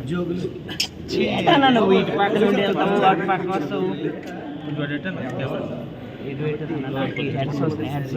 ఉద్యోగులు అయ్యా యూడిఎఫ్ ఇటు పక్కన ఉండి వెళ్తాము అటు పక్కన వస్తావు హెడ్స్ వస్తాయి హెడ్స్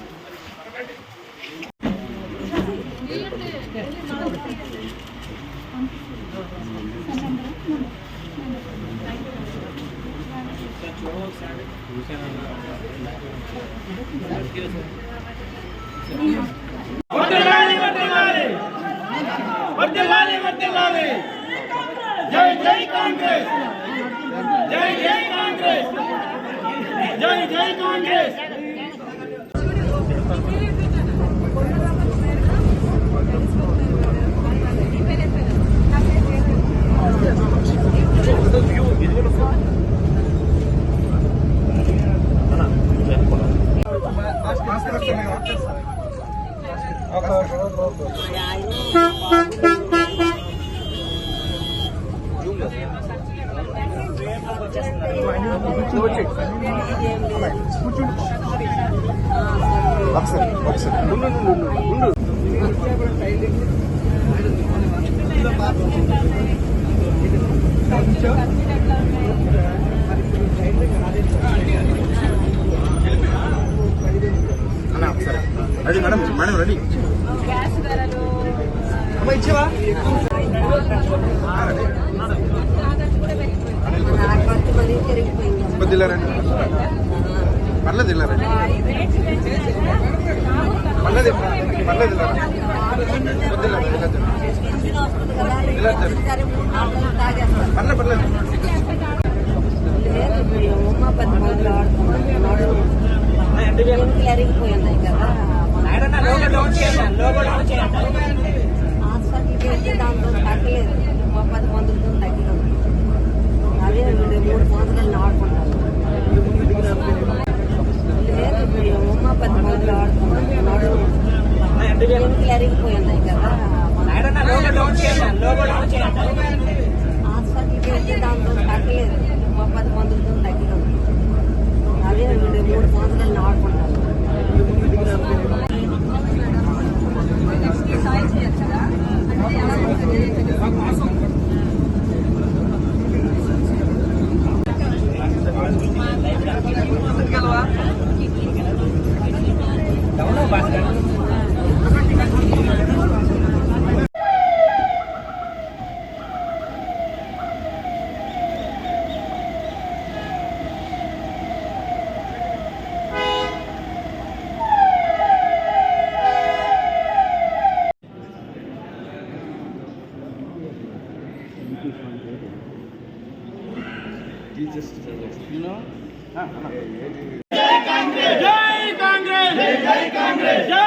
జై శరణమ్మ జై సభకి అన్న అన్న వర్ధిల్లాలి వర్ధిల్లాలి వర్ధిల్లాలి వర్ధిల్లాలి జై జై కాంగ్రెస్ జై జై కాంగ్రెస్ జై జై Congress ready madam madam ready కొద్దిగా రండి పర్లేదు ఇలా రండి పర్లేదు పర్లేదు ఇలా రండి. కొద్దిగా రండి, ఇలా రండి. ఇలా రండి. పర్లేదు పర్లేదు ఎరిగిపోయింది కదా హాస్పిటల్కి వెళ్తే దాంతో తగ్గలేదు ఒక పది మందులతో just you Jai Congress! Jai Congress! Jai Congress! మేము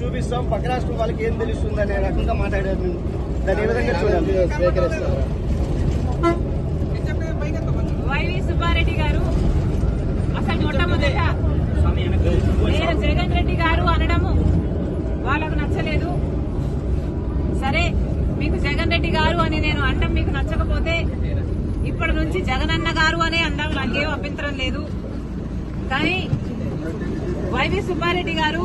చూపిస్తాం. పక్క రాష్ట్రం వాళ్ళకి ఏం తెలుస్తుంది అనే రకంగా మాట్లాడారు మేము. దాన్ని ఏ విధంగా చూడాలి? స్వీకరిస్తాం వైవి సుబ్బారెడ్డి గారు అసలు జగన్ రెడ్డి గారు అనడము వాళ్ళకు నచ్చలేదు. సరే మీకు జగన్ రెడ్డి గారు అని నేను మీకు నచ్చకపోతే ఇప్పటి నుంచి జగన్ అన్న గారు అభ్యంతరం లేదు. కానీ వైవి సుబ్బారెడ్డి గారు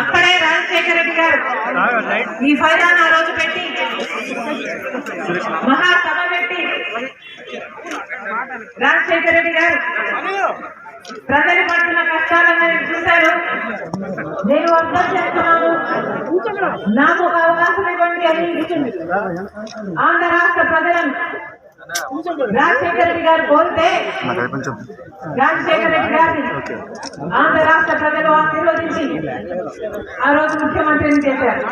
అక్కడే రాజశేఖర రెడ్డి గారు. ఈ ఫైదాన్ ఆ రోజు పెట్టి మహాసభ పెట్టి రాజశేఖర రెడ్డి గారు ప్రజలు పడుతున్న కష్టాలన్నీ చూశారు. నేను అర్థం చేస్తున్నాను నాకు ఒక అవకాశం ఇవ్వండి అని. ఆంధ్ర రాష్ట్ర ప్రజలను రాజశేఖర రెడ్డి గారు కోరితే రాజశేఖర రెడ్డి గారిని ఆంధ్ర రాష్ట్ర ప్రజలు ఆశీర్వదించి ఆ రోజు ముఖ్యమంత్రిని చేశారు.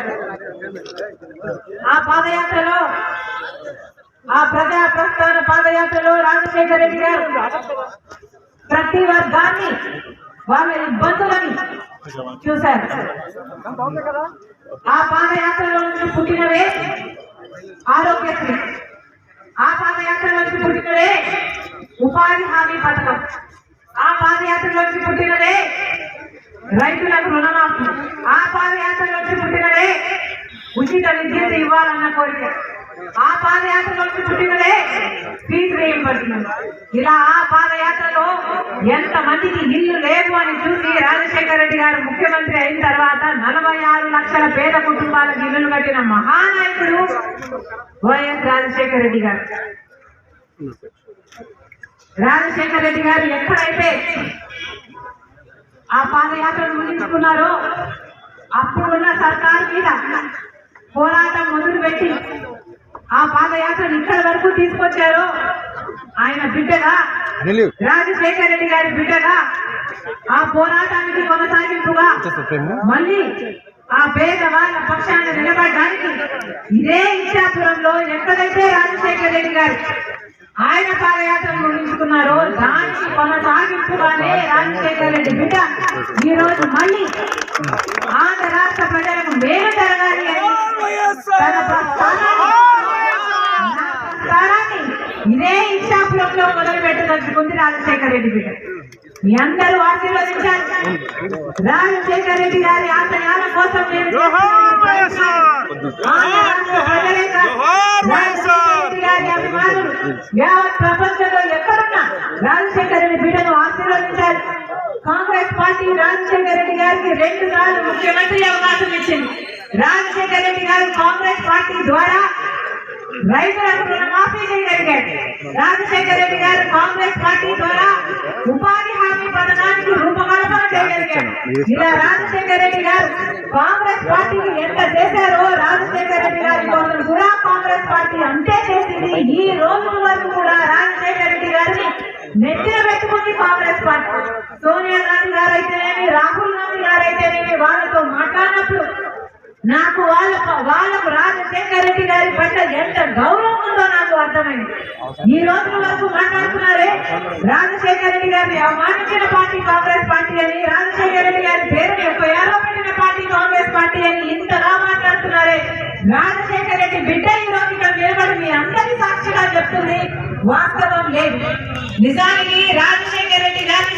ఆ పాదయాత్రలో ఆ ప్రజా ప్రస్థాన పాదయాత్రలో రాజశేఖర రెడ్డి గారు ప్రతి వర్గాన్ని వాళ్ళ ఇబ్బందులని చూశారు. ఆ పాదయాత్రలో నుంచి పుట్టినవే ఆరోగ్యశ్రీ. ఆ పాదయాత్రలోకి పుట్టినదే ఉపాధి హామీ పథకం. ఆ పాదయాత్రలోకి పుట్టినదే రైతులకు రుణమాఫీ. ఆ పాదయాత్రలోకి పుట్టినదే ఉచిత విద్యుత్ ఇవ్వాలన్న కోరిక. ఆ పాదయాత్రలోకి పుట్టినదే ఫీజు రీయింబర్స్మెంట్ ఇలా ఆ పాదయాత్రలో ఎంత మందికి ఇల్లు లేవు అని చూసి రాజశేఖర రెడ్డి గారు ముఖ్యమంత్రి అయిన తర్వాత నలభై ఆరు లక్షల పేద కుటుంబాలకు ఇల్లులు కట్టిన మహానాయకుడు వైఎస్ రాజశేఖర రెడ్డి గారు. రాజశేఖర రెడ్డి గారు ఎక్కడైతే ఆ పాదయాత్రను ముగించుకున్నారో అప్పుడున్న సర్కారు మీద పోరాటం మొదలుపెట్టి ఆ పాదయాత్రను ఇక్కడి వరకు తీసుకొచ్చారో ఆయన బిడ్డగా రాజశేఖర రెడ్డి గారి బిడ్డగా ఆ పోరాటానికి కొనసాగింపుగా మళ్ళీ ఆ పేదవాళ్ళ పక్షాన నిలబడడానికి ఇదే ఇచ్చాపురంలో ఎక్కడైతే రాజశేఖర రెడ్డి గారు ఆయన పాదయాత్రను ముగించుకున్నారో దానికి కొనసాగింపుగానే రాజశేఖర రెడ్డి బిడ్డ ఈ రోజు మళ్ళీ ఆంధ్ర రాష్ట్ర ప్రజలకు మేలు జరగాలి అని తన ప్రస్థానాన్ని ఇదే ఇచ్చాపురంలో మొదలు పెట్టదలుచుకుంది రాజశేఖర రెడ్డి బిడ్డ. మీ అందరూ ఆశీర్వదించాలి రాజశేఖర రెడ్డి గారి ఆశయాల కోసం అభిమానులు యావత్ ప్రపంచంలో ఎక్కడున్నా రాజశేఖర రెడ్డి బిడ్డను ఆశీర్వదించాలి. కాంగ్రెస్ పార్టీ రాజశేఖర రెడ్డి గారికి రెండు సార్లు ముఖ్యమంత్రి అవకాశం ఇచ్చింది. రాజశేఖర రెడ్డి గారు కాంగ్రెస్ పార్టీ ద్వారా రైతులకు రుణమాఫీ చేయగలిగారు. రాజశేఖర రెడ్డి గారు కాంగ్రెస్ పార్టీ ద్వారా ఉపాధి హామీ పథకానికి రూపకల్పన చేయగలిగారు. ఇలా రాజశేఖర రెడ్డి గారు కాంగ్రెస్ పార్టీకి ఎంత చేశారో రాజశేఖర రెడ్డి గారి కోసం కూడా కాంగ్రెస్ పార్టీ అంతే చేసింది ఈ రోజు వరకు కూడా రాజశేఖర రెడ్డి గారిని నెత్తిన పెట్టుకుంది కాంగ్రెస్ పార్టీ సోనియా గాంధీ గారు అయితేనేమి రాహుల్ గాంధీ గారు అయితేనేమి వాళ్ళతో మాట్లాడినప్పుడు నాకు వాళ్ళ వాళ్ళకు రాజశేఖర రెడ్డి గారి పట్ల ఎంత గౌరవం ఉందో నాకు అర్థమైంది. ఈ రోజు వరకు మాట్లాడుతున్నారే రాజశేఖర రెడ్డి గారిని అవమానించిన పార్టీ కాంగ్రెస్ పార్టీ అని రాజశేఖర రెడ్డి గారి పేరుని ఎఫ్ఐఆర్లో పెట్టిన పార్టీ కాంగ్రెస్ పార్టీ అని ఇంతగా మాట్లాడుతున్నారే. రాజశేఖర రెడ్డి బిడ్డ ఈ రోజు ఇక్కడ నిలబడి మీ అందరి సాక్షిగా చెప్తుంది వాస్తవం లేదు. నిజానికి రాజశేఖర రెడ్డి